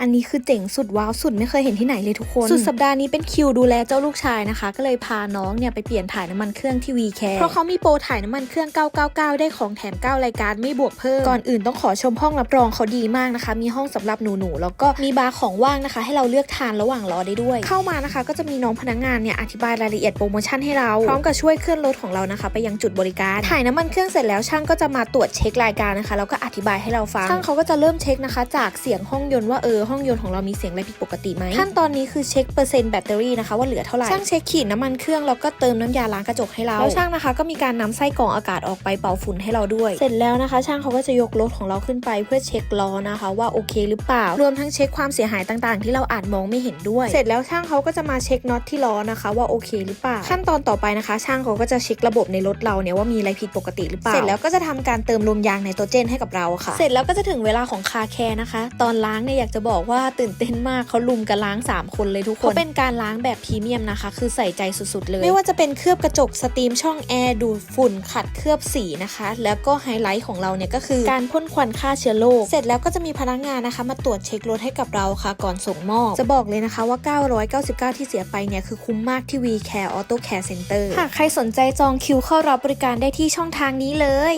อันนี้คือเจ๋งสุดว้าวสุดไม่เคยเห็นที่ไหนเลยทุกคน สุดสัปดาห์นี้เป็นคิวดูแลเจ้าลูกชายนะคะ ก็เลยพาน้องเนี่ยไปเปลี่ยนถ่ายน้ำมันเครื่องที่วีแคร์เพราะเขามีโปรถ่ายน้ำมันเครื่อง 999 ได้ของแถม 9 รายการไม่บวกเพิ่ม ก่อนอื่นต้องขอชมห้องรับรองเขาดีมากนะคะ มีห้องสำหรับหนูๆแล้วก็มีบาร์ของว่างนะคะ ให้เราเลือกทานระหว่างรอได้ด้วย เข้ามานะคะ ก็จะมีน้องพนักงานเนี่ยอธิบายรายละเอียดโปรโมชั่นให้เราพร้อมกับช่วยเคลื่อนรถของเรานะคะ ไปยังจุดบริการ ถ่ายน้ำมันเครื่องเสร็จแล้วช่างก็จะมาตรวจเช็ครายการนะคะแล้วก็อธิบายให้เราฟังช่างเขาก็จะเริ่มเช็คนะคะ จากเสียงห้องยนต์ว่าเออห้องยนต์ของเรามีเสียงอะไรผิดปกติไหมขั้นตอนนี้คือเช็คเปอร์เซ็นต์แบตเตอรี่นะคะว่าเหลือเท่าไหร่ช่างเช็คขีดน้ำมันเครื่องแล้วก็เติมน้ำยาล้างกระจกให้เราแล้วช่างนะคะ ก็มีการนำไส้กรองอากาศออกไปเป่าฝุ่นให้เราด้วย เสร็จแล้วนะคะ ช่างเขาก็จะยกรถของเราขึ้นไปเพื่อเช็คล้อนะคะ ว่าโอเคหรือเปล่า รวมทั้งเช็คความเสียหายต่างๆ ที่เราอาจมองไม่เห็นด้วย เสร็จแล้วช่างเขาก็จะมาเช็คน็อตที่ล้อนะคะว่าโอเคหรือเปล่า ขั้นตอนต่อไปนะคะ ช่างเขาก็จะเช็คระบบในรถเราเนี่ยว่ามีอะไรผิดปกติหรือเปล่า เสร็จแล้วก็จะทำการเติมลมยางไนโตรเจนให้กับเราค่ะ เสร็จแล้วก็จะถึงเวลาของคาแคร์นะคะ ตอนล้างเนี่ยอยากจะบอกว่าตื่นเต้นมากเขาลุมกันล้าง 3 คนเลยทุกคนเขาเป็นการล้างแบบพรีเมียมนะคะ คือใส่ใจสุดๆเลย ไม่ว่าจะเป็นเคลือบกระจกสตรีมช่องแอร์ดูดฝุ่นขัดเคลือบสีนะคะ แล้วก็ไฮไลท์ของเราเนี่ยก็คือการพ่นควันฆ่าเชื้อโรคเสร็จแล้วก็จะมีพนักงานนะคะ มาตรวจเช็ครถให้กับเราค่ะ ก่อนส่งมอบจะบอกเลยนะคะว่า 999 ที่เสียไปเนี่ยคือคุ้มมากที่ V Care Auto Care Center หากใครสนใจจองคิวเข้ารับบริการได้ที่ช่องทางนี้เลย